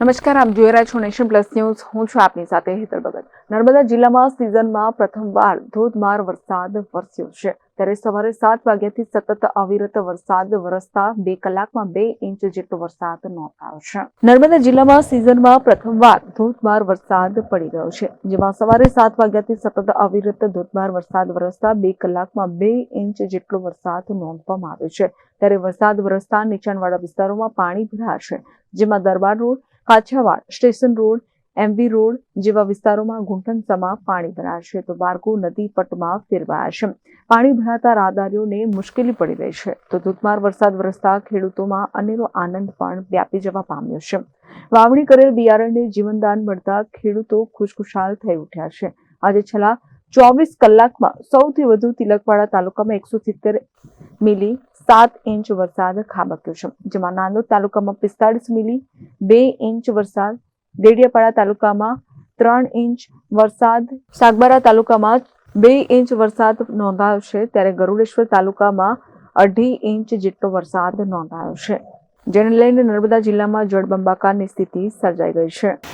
નમસ્કાર, આપ જોઈ રહ્યા છો નેશન પ્લસ ન્યૂઝ. હું છું આપની સાથે હેતર ભગત. નર્મદા જિલ્લામાં સિઝનમાં પ્રથમવાર ધોધમાર વરસાદ વરસ્યો છે. ત્યારે સવારે સાત વાગ્યાથી સતત અવિરત વરસાદ, વરસતા બે કલાકમાં બે ઇંચ જેટલો વરસાદ નોંધાયો છે. નર્મદા જિલ્લામાં સિઝનમાં પ્રથમવાર ધોધમાર વરસાદ પડી રહ્યો છે, જેમાં સવારે સાત વાગ્યાથી સતત અવિરત ધોધમાર વરસાદ, વરસતા બે કલાકમાં બે ઇંચ જેટલો વરસાદ નોંધવામાં આવ્યો છે. ત્યારે વરસાદ, વરસતા નીચાણવાળા વિસ્તારોમાં પાણી ભરાશે, જેમાં Darbar road, Kachhavad, station road MV road જેવા વિસ્તારોમાં ઘૂંટણ સમા પાણી ભરાશે તો બારગુ નદી પટમાં ફેરવાયા છે પાણી ભરાતા રાહદારીઓને મુશ્કેલી પડી રહી છે. તો ધોધમાર વરસાદ વરસતા ખેડૂતોમાં અનેરો આનંદ પણ વ્યાપી જવા પામ્યો છે. વાવણી કરેલ બિયારણને જીવનદાન મળતા ખેડૂતો ખુશખુશાલ થઈ ઉઠ્યા છે. આજે છેલ્લા ચોવીસ કલાકમાં સૌથી વધુ તિલકવાડા તાલુકામાં એકસો સિત્તેર મિલી સાત ઇંચ વરસાદ ખાબક્યો છે. જેમાં નાંદોદ તાલુકામાં પિસ્તાળીસ મિલી બે ઇંચ વરસાદ દેડિયાપાડા તાલુકામાં ત્રણ ઇંચ વરસાદ, સાગબારા તાલુકામાં બે ઇંચ વરસાદ નોંધાયો છે. ત્યારે ગરુડેશ્વર તાલુકામાં અઢી ઇંચ જેટલો વરસાદ નોંધાયો છે. જેને લઈને નર્મદા જિલ્લામાં જળબંબાકારની સ્થિતિ સર્જાઈ ગઈ છે.